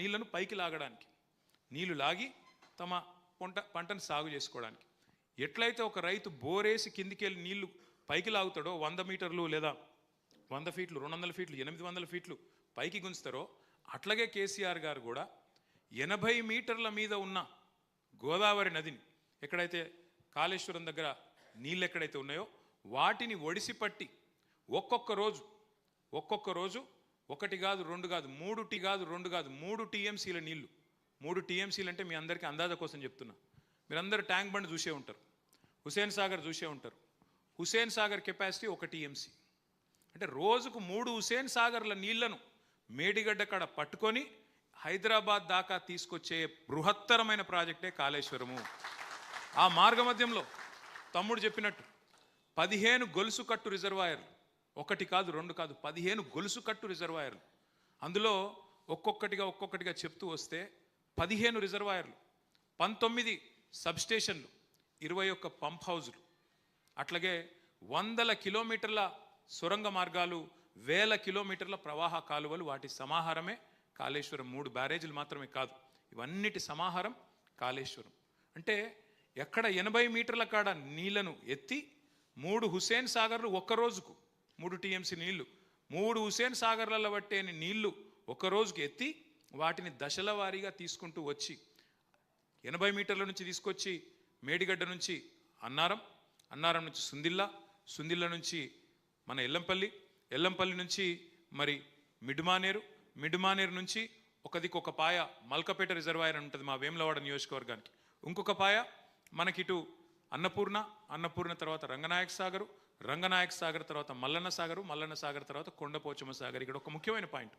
నీళ్ళను పైకి లాగడానికి నీళ్ళు లాగి తమ పంట పంటను సాగు చేసుకోవడానికి. ఎట్లయితే ఒక రైతు బోరేసి కిందికి వెళ్ళి నీళ్ళు పైకి లాగుతాడో వంద మీటర్లు లేదా వంద ఫీట్లు రెండు వందల ఫీట్లు ఎనిమిది వందల ఫీట్లు పైకి గుంచుతారో అట్లాగే కేసీఆర్ గారు కూడా ఎనభై మీటర్ల మీద ఉన్న గోదావరి నదిని ఎక్కడైతే కాళేశ్వరం దగ్గర నీళ్ళు ఎక్కడైతే ఉన్నాయో వాటిని ఒడిసి పట్టి ఒక్కొక్క రోజు ఒక్కొక్క రోజు ఒకటి కాదు రెండు కాదు మూడు టీ కాదు రెండు కాదు మూడు టీఎంసీల నీళ్ళు. మూడు టీఎంసీలు అంటే మీ అందరికీ అందాజ కోసం చెప్తున్నా. మీరందరూ ట్యాంక్ బండ్ చూసే ఉంటారు. హుసేన్ సాగర్ చూసే ఉంటారు. హుసేన్ సాగర్ కెపాసిటీ ఒక టీఎంసీ. అంటే రోజుకు మూడు హుసేన్ సాగర్ల నీళ్ళను మేడిగడ్డ కాడ పట్టుకొని హైదరాబాద్ దాకా తీసుకొచ్చే బృహత్తరమైన ప్రాజెక్టే కాళేశ్వరము. ఆ మార్గమధ్యంలో తమ్ముడు చెప్పినట్టు పదిహేను గొలుసు కట్టు రిజర్వాయర్లు ఒకటి కాదు రెండు కాదు పదిహేను గొలుసు కట్టు రిజర్వాయర్లు. అందులో ఒక్కొక్కటిగా ఒక్కొక్కటిగా చెప్తూ వస్తే పదిహేను రిజర్వాయర్లు పంతొమ్మిది సబ్స్టేషన్లు ఇరవై ఒక్క పంప్ హౌజులు. అట్లాగే వందల కిలోమీటర్ల సొరంగ మార్గాలు వేల కిలోమీటర్ల ప్రవాహ కాలువలు వాటి సమాహారమే. కాళేశ్వరం మూడు బ్యారేజీలు మాత్రమే కాదు ఇవన్నిటి సమాహారం కాళేశ్వరం. అంటే ఎక్కడ ఎనభై మీటర్ల కాడ నీళ్ళను ఎత్తి మూడు హుసేన్ సాగర్లు ఒక్క రోజుకు మూడు టీఎంసీ నీళ్ళు. మూడు హుసేన్ సాగర్లలో పట్టే నీళ్ళు ఒక్క ఎత్తి వాటిని దశల వారీగా తీసుకుంటూ వచ్చి ఎనభై మీటర్ల నుంచి తీసుకొచ్చి మేడిగడ్డ నుంచి అన్నారం అన్నారం నుంచి సుందిల్లా సుందిల్ల నుంచి మన ఎల్లంపల్లి ఎల్లంపల్లి నుంచి మరి మిడ్మానేరు మిడ్మానేరు నుంచి ఒకదికి ఒక పాయ మల్కపేట రిజర్వాయర్ ఉంటుంది మా వేములవాడ నియోజకవర్గానికి. ఇంకొక పాయ మనకిటు అన్నపూర్ణ అన్నపూర్ణ తర్వాత రంగనాయక సాగరు రంగనాయక సాగర్ తర్వాత మల్లన్న సాగరు మల్లన్న సాగర్ తర్వాత కొండపోచమ్మ సాగర్. ఇక్కడ ఒక ముఖ్యమైన పాయింట్.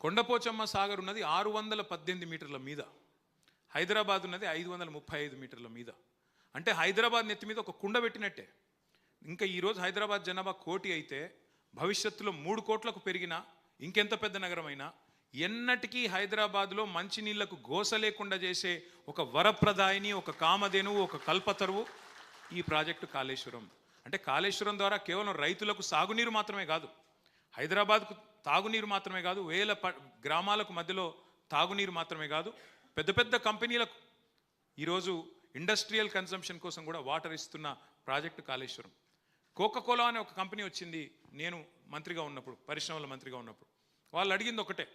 కొండపోచమ్మ సాగర్ ఉన్నది ఆరు వందల పద్దెనిమిది మీటర్ల మీద. హైదరాబాద్ ఉన్నది ఐదు వందల ముప్పై ఐదు మీటర్ల మీద. అంటే హైదరాబాద్ నెత్తి మీద ఒక కుండ పెట్టినట్టే. ఇంకా ఈరోజు హైదరాబాద్ జనాభా కోటి అయితే భవిష్యత్తులో మూడు కోట్లకు పెరిగిన ఇంకెంత పెద్ద నగరమైనా ఎన్నటికీ హైదరాబాద్లో మంచినీళ్ళకు గోస లేకుండా చేసే ఒక వరప్రదాయిని ఒక కామధేనువు ఒక కల్పతరువు ఈ ప్రాజెక్టు కాళేశ్వరం. అంటే కాళేశ్వరం ద్వారా కేవలం రైతులకు సాగునీరు మాత్రమే కాదు హైదరాబాద్కు తాగునీరు మాత్రమే కాదు వేల ప గ్రామాలకు మధ్యలో తాగునీరు మాత్రమే కాదు పెద్ద పెద్ద కంపెనీలకు ఈరోజు ఇండస్ట్రియల్ కన్సంప్షన్ కోసం కూడా వాటర్ ఇస్తున్న ప్రాజెక్టు కాళేశ్వరం. కోకోకోలా అనే ఒక కంపెనీ వచ్చింది నేను మంత్రిగా ఉన్నప్పుడు పరిశ్రమల మంత్రిగా ఉన్నప్పుడు. వాళ్ళు అడిగింది ఒకటే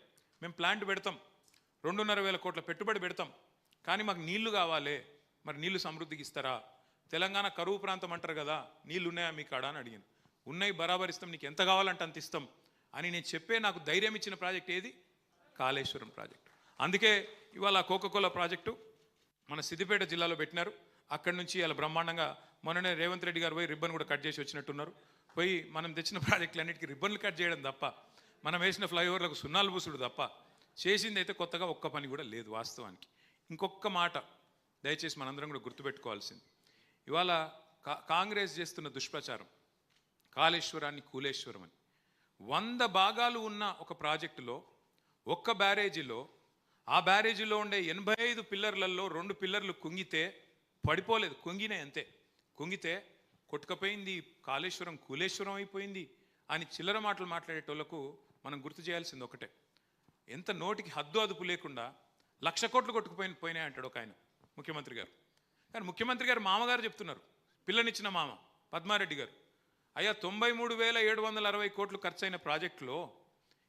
మేము ప్లాంట్ పెడతాం రెండున్నర వేల కోట్ల పెట్టుబడి పెడతాం కానీ మాకు నీళ్ళు కావాలి మరి నీళ్ళు సమృద్ధికి ఇస్తారా? తెలంగాణ కరువు ప్రాంతం అంటారు కదా నీళ్ళు ఉన్నాయా మీ కాడ అని అడిగింది. ఉన్నాయి బరాబర్ ఇస్తాం నీకు ఎంత కావాలంటే అంత ఇస్తాం అని నేను చెప్పే నాకు ధైర్యం ఇచ్చిన ప్రాజెక్ట్ ఏది? కాళేశ్వరం ప్రాజెక్ట్. అందుకే ఇవాళ ఆ కోకోకోలా ప్రాజెక్టు మన సిద్దిపేట జిల్లాలో పెట్టినారు. అక్కడి నుంచి ఇలా బ్రహ్మాండంగా మొన్ననే రేవంత్ రెడ్డి గారు పోయి రిబ్బన్ కూడా కట్ చేసి వచ్చినట్టున్నారు. పోయి మనం తెచ్చిన ప్రాజెక్టులన్నిటికీ రిబ్బన్లు కట్ చేయడం తప్ప మనం వేసిన ఫ్లైఓవర్లకు సున్నాలు పూసుడు తప్ప చేసింది అయితే కొత్తగా ఒక్క పని కూడా లేదు వాస్తవానికి. ఇంకొక మాట దయచేసి మనందరం కూడా గుర్తుపెట్టుకోవాల్సింది. ఇవాళ కా కాంగ్రెస్ చేస్తున్న దుష్ప్రచారం. కాళేశ్వరాన్ని కూలేశ్వరం అని. వంద భాగాలు ఉన్న ఒక ప్రాజెక్టులో ఒక్క బ్యారేజీలో ఆ బ్యారేజీలో ఉండే ఎనభై ఐదు పిల్లర్లలో రెండు పిల్లర్లు కుంగితే పడిపోలేదు. కుంగినాయి అంతే. కుంగితే కొట్టుకపోయింది కాళేశ్వరం కూలేశ్వరం అయిపోయింది అని చిల్లర మాటలు మాట్లాడేటోళ్ళకు మనం గుర్తు చేయాల్సింది ఒకటే. ఎంత నోటికి హద్దు అదుపు లేకుండా లక్ష కోట్లు కొట్టుకుపోయిన పోయినాయి అంటాడు ఒక ఆయన ముఖ్యమంత్రి గారు. కానీ ముఖ్యమంత్రి గారు మామగారు చెప్తున్నారు. పిల్లనిచ్చిన మామ పద్మారెడ్డి గారు. అయ్యా తొంభై మూడు వేల ఏడు వందల అరవై కోట్లు ఖర్చైన ప్రాజెక్టులో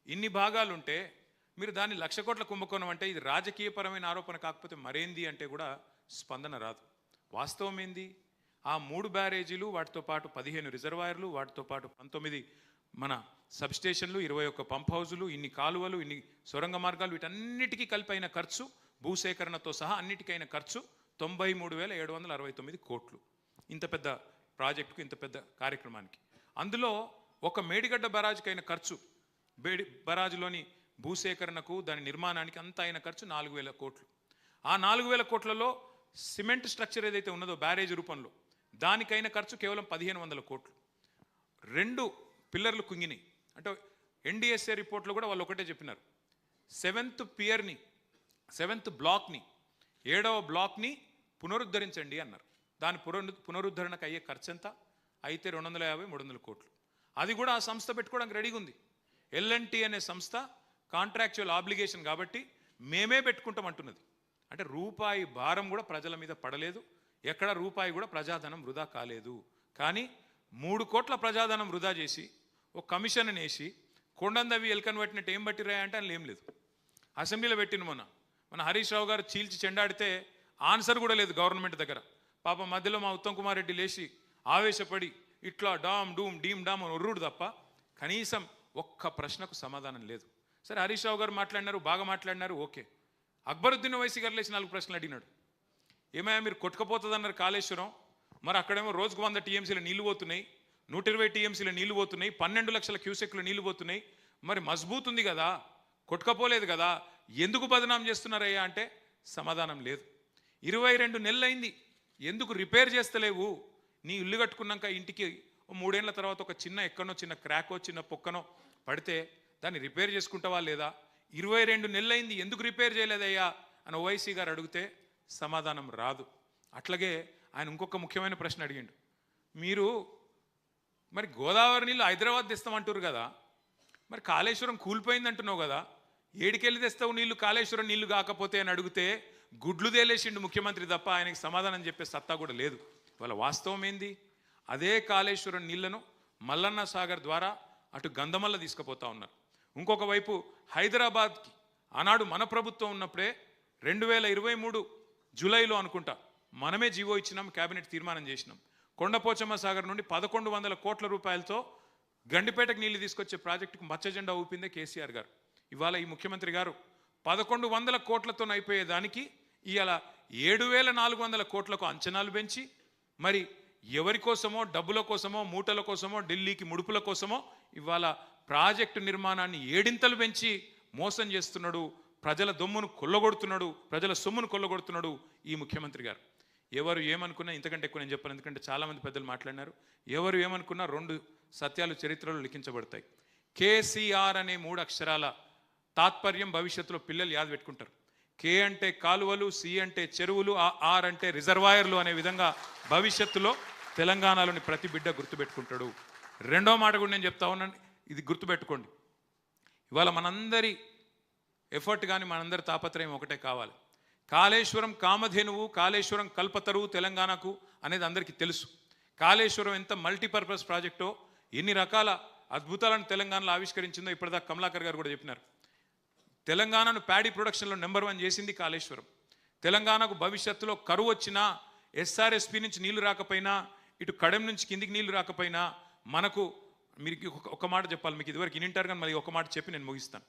ఇన్ని భాగాలుంటే మీరు దాన్ని లక్ష కోట్ల కుంభకోణం అంటే ఇది రాజకీయపరమైన ఆరోపణ కాకపోతే మరేంది అంటే కూడా స్పందన రాదు. వాస్తవం ఏంది? ఆ మూడు బ్యారేజీలు వాటితో పాటు పదిహేను రిజర్వాయర్లు వాటితో పాటు పంతొమ్మిది మన సబ్స్టేషన్లు ఇరవై ఒక్క పంప్ హౌజులు ఇన్ని కాలువలు ఇన్ని సొరంగ మార్గాలు వీటన్నిటికీ కలిపైన ఖర్చు భూసేకరణతో సహా అన్నిటికైన ఖర్చు తొంభై మూడు వేల ఏడు వందల అరవై తొమ్మిది కోట్లు. ఇంత పెద్ద ప్రాజెక్టుకు ఇంత పెద్ద కార్యక్రమానికి. అందులో ఒక మేడిగడ్డ బరాజుకి అయిన ఖర్చు బేడి బరాజులోని భూసేకరణకు దాని నిర్మాణానికి అంత అయిన ఖర్చు నాలుగు వేల కోట్లు. ఆ నాలుగు వేల కోట్లలో సిమెంట్ స్ట్రక్చర్ ఏదైతే ఉన్నదో బ్యారేజ్ రూపంలో దానికైన ఖర్చు కేవలం పదిహేను వందల కోట్లు. రెండు పిల్లర్లు కుంగినాయి. అంటే ఎన్డిఎస్ఏ రిపోర్ట్లో కూడా వాళ్ళు ఒకటే చెప్పినారు. సెవెంత్ పియర్ని సెవెంత్ బ్లాక్ని ఏడవ బ్లాక్ని పునరుద్ధరించండి అన్నారు. దాని పునరు పునరుద్ధరణకు అయ్యే ఖర్చు ఎంత అయితే రెండు వందల యాభై మూడు వందల కోట్లు. అది కూడా ఆ సంస్థ పెట్టుకోవడానికి రెడీగా ఉంది. ఎల్ఎన్టీ అనే సంస్థ కాంట్రాక్చువల్ ఆబ్లిగేషన్ కాబట్టి మేమే పెట్టుకుంటాం అంటున్నది. అంటే రూపాయి భారం కూడా ప్రజల మీద పడలేదు. ఎక్కడ రూపాయి కూడా ప్రజాధనం వృధా కాలేదు. కానీ మూడు కోట్ల ప్రజాధనం వృధా చేసి ఒక కమిషన్ వేసి కొండందవి ఎల్కన్ పట్టినట్టు ఏం పట్టిరాయంటే అని ఏం లేదు. అసెంబ్లీలో పెట్టిన మొన్న. మన హరీష్ రావు గారు చీల్చి చెండాడితే ఆన్సర్ కూడా లేదు గవర్నమెంట్ దగ్గర. పాప మధ్యలో మా ఉత్తమ్ కుమార్ రెడ్డి లేచి ఆవేశపడి ఇట్లా డామ్ డూమ్ డీమ్ డామ్ అని ఒర్రుడు తప్ప కనీసం ఒక్క ప్రశ్నకు సమాధానం లేదు. సరే హరీష్ రావు గారు మాట్లాడినారు బాగా మాట్లాడినారు ఓకే. అక్బరుద్దీన్ వైసీ గారు లేచి నాలుగు ప్రశ్నలు అడిగినాడు. ఏమయ్యా మీరు కొట్టుకపోతుందన్నారు కాళేశ్వరం. మరి అక్కడేమో రోజుకు వంద టీఎంసీలు నీళ్ళు పోతున్నాయి నూట ఇరవై టీఎంసీలు నీళ్ళు పోతున్నాయి పన్నెండు లక్షల క్యూసెక్లు నీళ్ళు పోతున్నాయి. మరి మజబూత్ ఉంది కదా కొట్టుకపోలేదు కదా ఎందుకు బదనాం చేస్తున్నారయ్యా అంటే సమాధానం లేదు. ఇరవై రెండు నెలలైంది. ఎందుకు రిపేర్ చేస్తలేవు? నీ ఇల్లు కట్టుకున్నాక ఇంటికి మూడేళ్ళ తర్వాత ఒక చిన్న ఎక్కడనో చిన్న క్రాకో చిన్న పొక్కనో పడితే దాన్ని రిపేర్ చేసుకుంటావా లేదా? ఇరవై రెండు నెలలైంది. ఎందుకు రిపేర్ చేయలేదయ్యా? అని ఓవైసీ గారు అడిగితే సమాధానం రాదు. అట్లాగే ఆయన ఇంకొక ముఖ్యమైన ప్రశ్న అడిగిండు. మీరు మరి గోదావరి నీళ్ళు హైదరాబాద్ తెస్తామంటారు కదా? మరి కాళేశ్వరం కూలిపోయింది అంటున్నావు కదా? ఏడికెళ్ళి తెస్తావు నీళ్ళు? కాళేశ్వరం నీళ్ళు కాకపోతే అని అడిగితే గుడ్లు తేలేసిండు ముఖ్యమంత్రి తప్ప ఆయనకి సమాధానం చెప్పే సత్తా కూడా లేదు. వాళ్ళ వాస్తవం ఏంది? అదే కాళేశ్వరం నీళ్ళను మల్లన్న సాగర్ ద్వారా అటు గంధమల్ల తీసుకుపోతా ఉన్నారు. ఇంకొక వైపు హైదరాబాద్కి ఆనాడు మన ప్రభుత్వం ఉన్నప్పుడే రెండు వేల ఇరవై మూడు జూలైలో అనుకుంటా మనమే జీవో ఇచ్చినాం కేబినెట్ తీర్మానం చేసినాం. కొండపోచమ్మ సాగర్ నుండి పదకొండు వందల కోట్ల రూపాయలతో గండిపేటకు నీళ్ళు తీసుకొచ్చే ప్రాజెక్టుకు మచ్చ జెండా ఊపిందే కేసీఆర్ గారు. ఇవాళ ఈ ముఖ్యమంత్రి గారు పదకొండు వందల కోట్లతో అయిపోయేదానికి ఇవాళ ఏడు వేల నాలుగు వందల కోట్లకు అంచనాలు పెంచి మరి ఎవరి కోసమో డబ్బుల కోసమో మూటల కోసమో ఢిల్లీకి ముడుపుల కోసమో ఇవాళ ప్రాజెక్టు నిర్మాణాన్ని ఏడింతలు పెంచి మోసం చేస్తున్నాడు ప్రజల దొమ్మును కొల్లగొడుతున్నాడు ప్రజల సొమ్మును కొల్లగొడుతున్నాడు ఈ ముఖ్యమంత్రి గారు. ఎవరు ఏమనుకున్నా ఇంతకంటే ఎక్కువ నేను చెప్పాను ఎందుకంటే చాలామంది పెద్దలు మాట్లాడినారు ఎవరు ఏమనుకున్నా రెండు సత్యాలు చరిత్రలో లిఖించబడతాయి. కేసీఆర్ అనే మూడు అక్షరాల తాత్పర్యం భవిష్యత్తులో పిల్లలు యాద పెట్టుకుంటారు. కే అంటే కాలువలు సి అంటే చెరువులు ఆర్ అంటే రిజర్వాయర్లు అనే విధంగా భవిష్యత్తులో తెలంగాణలోని ప్రతి బిడ్డ గుర్తుపెట్టుకుంటాడు. రెండో మాట కూడా నేను చెప్తా ఉన్నాను. ఇది గుర్తుపెట్టుకోండి. ఇవాళ మనందరి ఎఫర్ట్ కానీ మనందరి తాపత్రయం ఒకటే కావాలి. కాళేశ్వరం కామధేనువు కాళేశ్వరం కల్పతరువు తెలంగాణకు అనేది అందరికీ తెలుసు. కాళేశ్వరం ఎంత మల్టీపర్పస్ ప్రాజెక్టో ఎన్ని రకాల అద్భుతాలను తెలంగాణలో ఆవిష్కరించిందో ఇప్పటిదాకా కమలాకర్ గారు కూడా చెప్పినారు. తెలంగాణను ప్యాడీ ప్రొడక్షన్లో నెంబర్ వన్ చేసింది కాళేశ్వరం. తెలంగాణకు భవిష్యత్తులో కరువు వచ్చినా ఎస్ఆర్ఎస్పి నుంచి నీళ్ళు రాకపోయినా ఇటు కడెం నుంచి కిందికి నీళ్ళు రాకపోయినా మనకు మీరు ఒక- ఒక మాట చెప్పాలి మీకు ఇదివరకు ఇనింటారు కానీ మళ్ళీ ఒక మాట చెప్పి నేను ముగిస్తాను.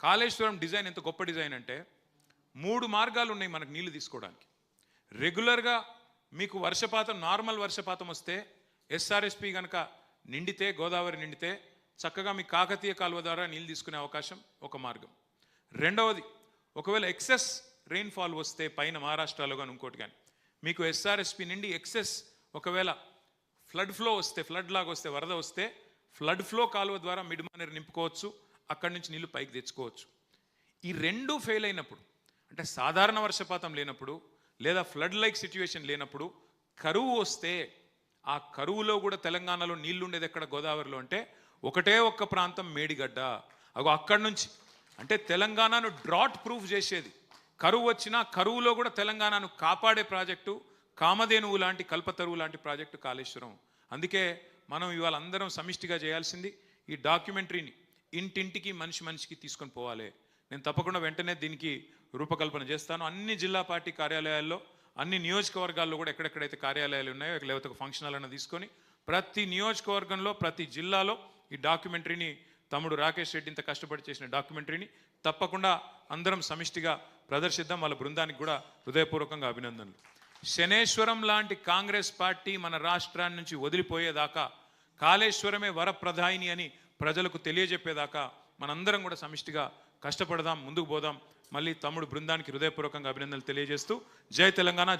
కాళేశ్వరం డిజైన్ ఎంత గొప్ప డిజైన్ అంటే మూడు మార్గాలు ఉన్నాయి మనకు నీళ్ళు తీసుకోవడానికి. రెగ్యులర్గా మీకు వర్షపాతం నార్మల్ వర్షపాతం వస్తే ఎస్ఆర్ఎస్పి కనుక నిండితే గోదావరి నిండితే చక్కగా మీ కాకతీయ కాలువ ద్వారా నీళ్ళు తీసుకునే అవకాశం ఒక మార్గం. రెండవది ఒకవేళ ఎక్సెస్ రెయిన్ఫాల్ వస్తే పైన మహారాష్ట్రలో కానీ ఇంకోటి కానీ మీకు ఎస్ఆర్ఎస్పి నుండి ఎక్సెస్ ఒకవేళ ఫ్లడ్ ఫ్లో వస్తే ఫ్లడ్ లాగా వస్తే వరద వస్తే ఫ్లడ్ ఫ్లో కాలువ ద్వారా మిడిమానేరు నింపుకోవచ్చు అక్కడి నుంచి నీళ్ళు పైకి తెచ్చుకోవచ్చు. ఈ రెండు ఫెయిల్ అయినప్పుడు అంటే సాధారణ వర్షపాతం లేనప్పుడు లేదా ఫ్లడ్ లైక్ సిచ్యువేషన్ లేనప్పుడు కరువు వస్తే ఆ కరువులో కూడా తెలంగాణలో నీళ్ళు ఉండేది ఎక్కడ? గోదావరిలో అంటే ఒకటే ఒక్క ప్రాంతం మేడిగడ్డ. అగో అక్కడి నుంచి అంటే తెలంగాణను డ్రాట్ ప్రూఫ్ చేసేది. కరువు వచ్చినా కరువులో కూడా తెలంగాణను కాపాడే ప్రాజెక్టు కామధేనువు లాంటి కల్పతరువు లాంటి ప్రాజెక్టు కాళేశ్వరం. అందుకే మనం ఇవాళ అందరం సమిష్టిగా చేయాల్సింది ఈ డాక్యుమెంటరీని. ఇంటింటికి మనిషి మనిషికి తీసుకొని పోవాలి. నేను తప్పకుండా వెంటనే దీనికి రూపకల్పన చేస్తాను. అన్ని జిల్లా పార్టీ కార్యాలయాల్లో అన్ని నియోజకవర్గాల్లో కూడా ఎక్కడెక్కడైతే కార్యాలయాలు ఉన్నాయో లేకపోతే ఫంక్షన్ హాల్ అన్న తీసుకొని ప్రతి నియోజకవర్గంలో ప్రతి జిల్లాలో ఈ డాక్యుమెంటరీని తమ్ముడు రాకేష్ రెడ్డి ఇంత కష్టపడి చేసిన డాక్యుమెంటరీని తప్పకుండా అందరం సమిష్టిగా ప్రదర్శిద్దాం. వాళ్ళ బృందానికి కూడా హృదయపూర్వకంగా అభినందనలు. శనేశ్వరం లాంటి కాంగ్రెస్ పార్టీ మన రాష్ట్రాన్ని నుంచి వదిలిపోయేదాకా కాళేశ్వరమే వరప్రధాయిని అని ప్రజలకు తెలియజెప్పేదాకా మనందరం కూడా సమిష్టిగా కష్టపడదాం ముందుకు పోదాం. మళ్ళీ తమ్ముడు బృందానికి హృదయపూర్వకంగా అభినందనలు తెలియజేస్తూ జై తెలంగాణ